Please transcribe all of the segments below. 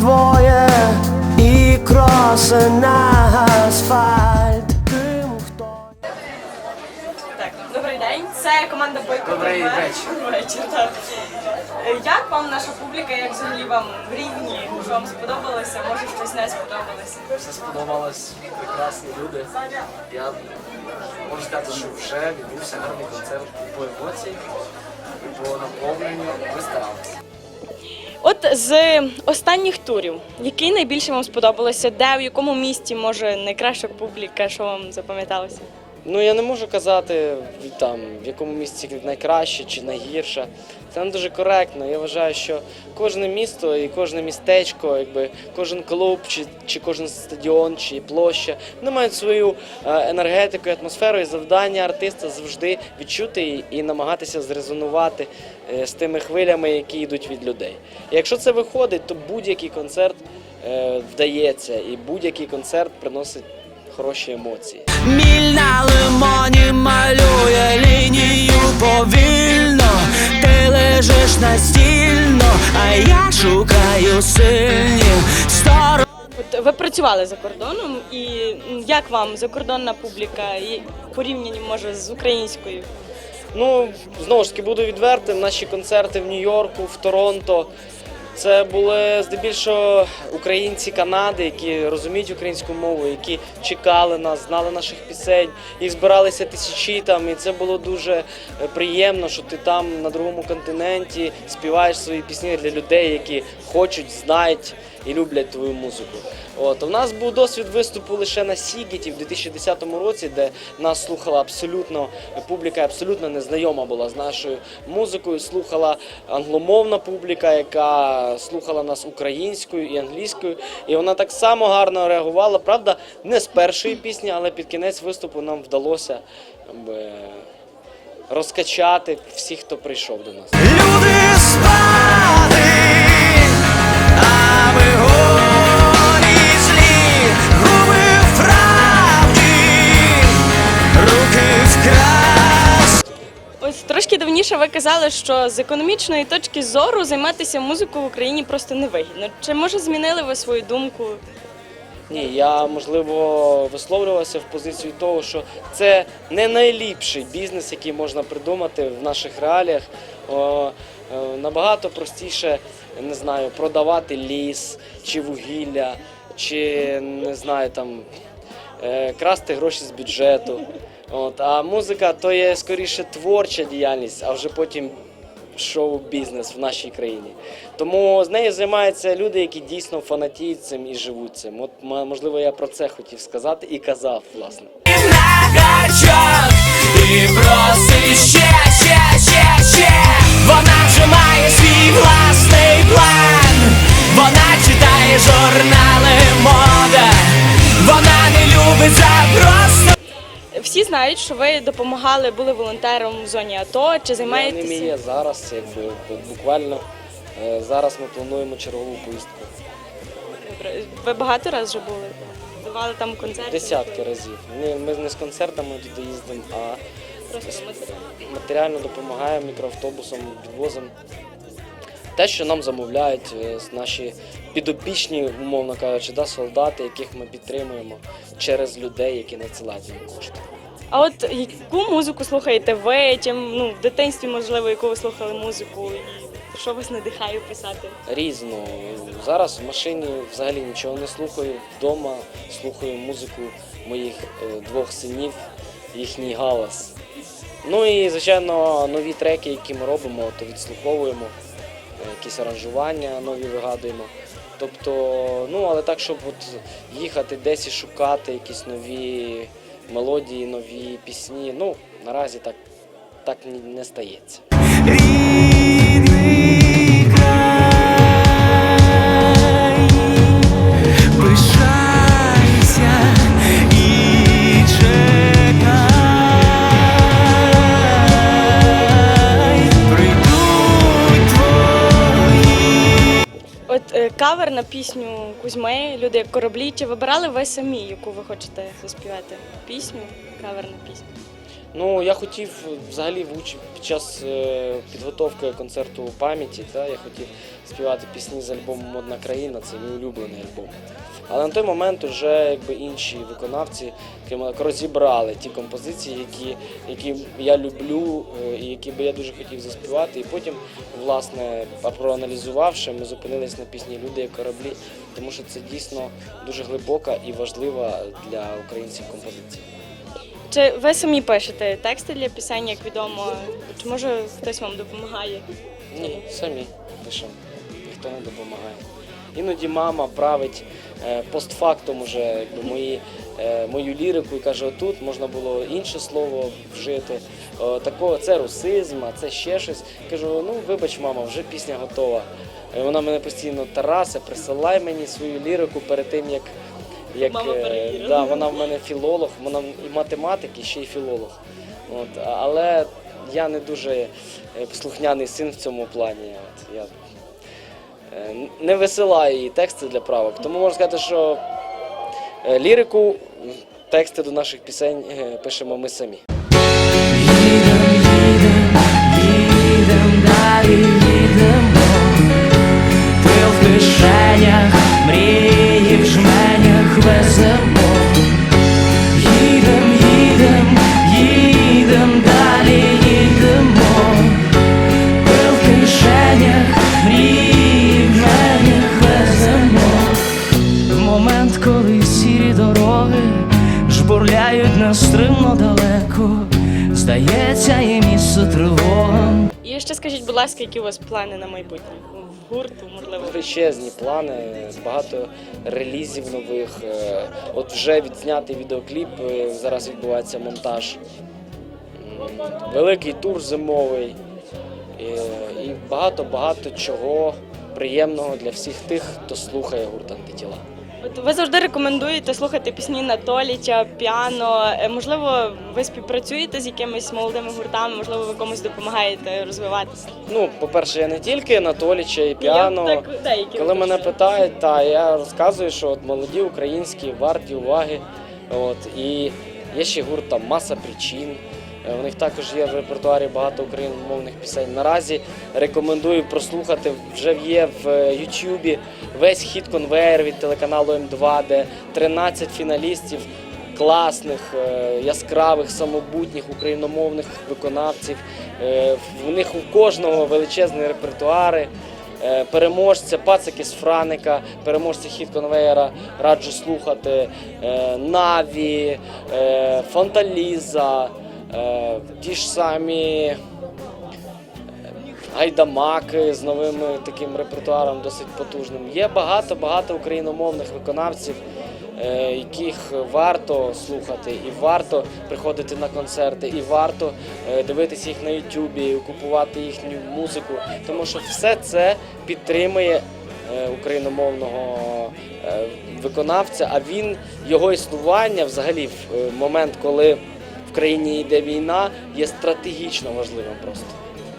вдвоє і кроси на асфальт. Так, добрий день. Це команда Бойко. Добрий вечір. Вечір, так. Е, Як вам наша публіка, як взагалі вам в рівні? Що вам сподобалося? Може щось не сподобалося? Все сподобалось, прекрасні люди. Я можу сказати, що вже відбувся гарний концерт по емоціях і по наповненню. Ми старалися. От з останніх турів, який найбільше вам сподобалося? Де, в якому місті, може, найкраща публіка, що вам запам'яталося? Ну я не можу казати там в якому місці найкраще чи найгірше. Це не дуже коректно. Я вважаю, що кожне місто і кожне містечко, якби кожен клуб, чи, чи кожен стадіон, чи площа, вони мають свою е, енергетику, і атмосферу і завдання артиста завжди відчути і, і намагатися зрезонувати е, з тими хвилями, які йдуть від людей. І якщо це виходить, то будь-який концерт е, вдається, і будь-який концерт приносить хороші емоції. Міль на лимоні малює лінію повільно. Ти лежиш настільно, а я шукаю сильні сторони. От ви працювали за кордоном, і як вам закордонна публіка і порівнянні може з українською? Ну, знову ж таки, буду відвертим. Наші концерти в Нью-Йорку, в Торонто. Це були здебільшого українці Канади, які розуміють українську мову, які чекали нас, знали наших пісень. Їх збиралися тисячі там, і це було дуже е, приємно, що ти там на другому континенті співаєш свої пісні для людей, які хочуть, знають і люблять твою музику. От у нас був досвід виступу лише на Сігіті в 2010 році, де нас слухала абсолютно публіка, абсолютно незнайома була з нашою музикою. Слухала англомовна публіка, яка слухала нас українською і англійською. І вона так само гарно реагувала. Правда, не з першої пісні, але під кінець виступу нам вдалося якби, розкачати всіх, хто прийшов до нас. Люди спати, давніше ви казали, що з економічної точки зору займатися музикою в Україні просто невигідно. Чи може змінили ви свою думку? Ні, я можливо висловлювався в позицію того, що це не найліпший бізнес, який можна придумати в наших реаліях. О, е, набагато простіше, не знаю, продавати ліс чи вугілля, чи не знаю там е, красти гроші з бюджету. От, а музика то є скоріше творча діяльність, а вже потім шоу-бізнес в нашій країні. Тому з нею займаються люди, які дійсно фанатіють цим і живуть цим. От можливо, я про це хотів сказати і казав, власне. і просить ще, ще, ще, ще. Вона вже має свій власний план. Вона читає журнали Всі знають, що ви допомагали, були волонтером в зоні АТО. Чи займаєтеся? є зараз, якби буквально е, зараз ми плануємо чергову поїздку. Ви багато разів вже були? Давали там концерти? Десятки разів. Ми, ми не з концертами туди їздимо, а Просто матеріально допомагаємо мікроавтобусом, підвозимо. Те, що нам замовляють е, наші підопічні, умовно кажучи, да, солдати, яких ми підтримуємо через людей, які надсилають нам кошти. А от яку музику слухаєте ви? Чим ну в дитинстві, можливо, яку ви слухали музику, і що вас надихає писати? Різно. Зараз в машині взагалі нічого не слухаю. Вдома слухаю музику моїх е, двох синів, їхній галас. Ну і, звичайно, нові треки, які ми робимо, то відслуховуємо, е, якісь аранжування нові вигадуємо. Тобто, ну але так, щоб от їхати десь і шукати якісь нові мелодії, нові пісні. Ну, наразі так, так не стається. Кавер на пісню Кузьми, люди як кораблі. Чи вибирали ви самі, яку ви хочете заспівати? Пісню, кавер на пісню? Ну, я хотів взагалі під час е, підготовки концерту пам'яті, та, я хотів співати пісні з альбому Модна країна, це мій улюблений альбом. Але на той момент вже якби інші виконавці розібрали ті композиції, які, які я люблю е, і які би я дуже хотів заспівати. І потім, власне, проаналізувавши, ми зупинились на пісні Люди як кораблі, тому що це дійсно дуже глибока і важлива для українців композиція. Чи ви самі пишете тексти для пісень, як відомо? Чи може хтось вам допомагає? Ні, самі пишемо, ніхто не допомагає. Іноді мама править е, постфактум уже якби, мої, е, мою лірику і каже, отут можна було інше слово вжити. О, такого, це русизм, а це ще щось. Кажу, ну вибач, мама, вже пісня готова. Е, Вона мене постійно Тарасе, присилай мені свою лірику перед тим, як. Як, Мама е, да, вона в мене філолог, вона і математик, і ще й філолог. От, а- але я не дуже е, слухняний син в цьому плані. От, я е, не висилаю їй тексти для правок. Тому можна сказати, що е, лірику, тексти до наших пісень е, пишемо ми самі. Їдем, далі, їдемо. Пил в кишенях, мрії в жменях жбурляють нестримно далеко, здається, є місце тривогам. І ще скажіть, будь ласка, які у вас плани на майбутнє? В гурту, можливо. Величезні плани, багато релізів нових. Е, От вже відзнятий відеокліп, е, зараз відбувається монтаж. Великий тур зимовий. І- І багато-багато чого приємного для всіх тих, хто слухає гурт антитіла. От ви завжди рекомендуєте слухати пісні Натоліча, піано. Е, Можливо, ви співпрацюєте з якимись молодими гуртами, можливо, ви комусь допомагаєте розвиватися. Ну, по-перше, я не тільки Анатоліча і піано. Я так, деякі Коли мене уточнюю. питають, та я розказую, що от молоді українські варті уваги. От і є ще гурт там маса причин. Е, У них також є в репертуарі багато україномовних пісень. Наразі рекомендую прослухати. Вже є в Ютубі весь хіт конвейер від телеканалу М2, де 13 фіналістів класних, е, яскравих, самобутніх україномовних виконавців. Е, В них у кожного величезні репертуари. Е, Переможця, пацики з Франика, переможця хіт конвейера раджу слухати. Е, Наві, е, Фанталіза, е, ті ж самі гайдамаки з новим таким репертуаром досить потужним. Є багато-багато україномовних виконавців, е, яких варто слухати, і варто приходити на концерти, і варто е, дивитися їх на Ютубі, купувати їхню музику, тому що все це підтримує е, україномовного е, виконавця, а він його існування взагалі в е, момент, коли в країні йде війна, є стратегічно важливим просто.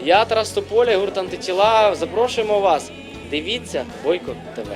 Я Тарас Тополя, гурт антитіла. Запрошуємо вас. Дивіться Бойко ТВ.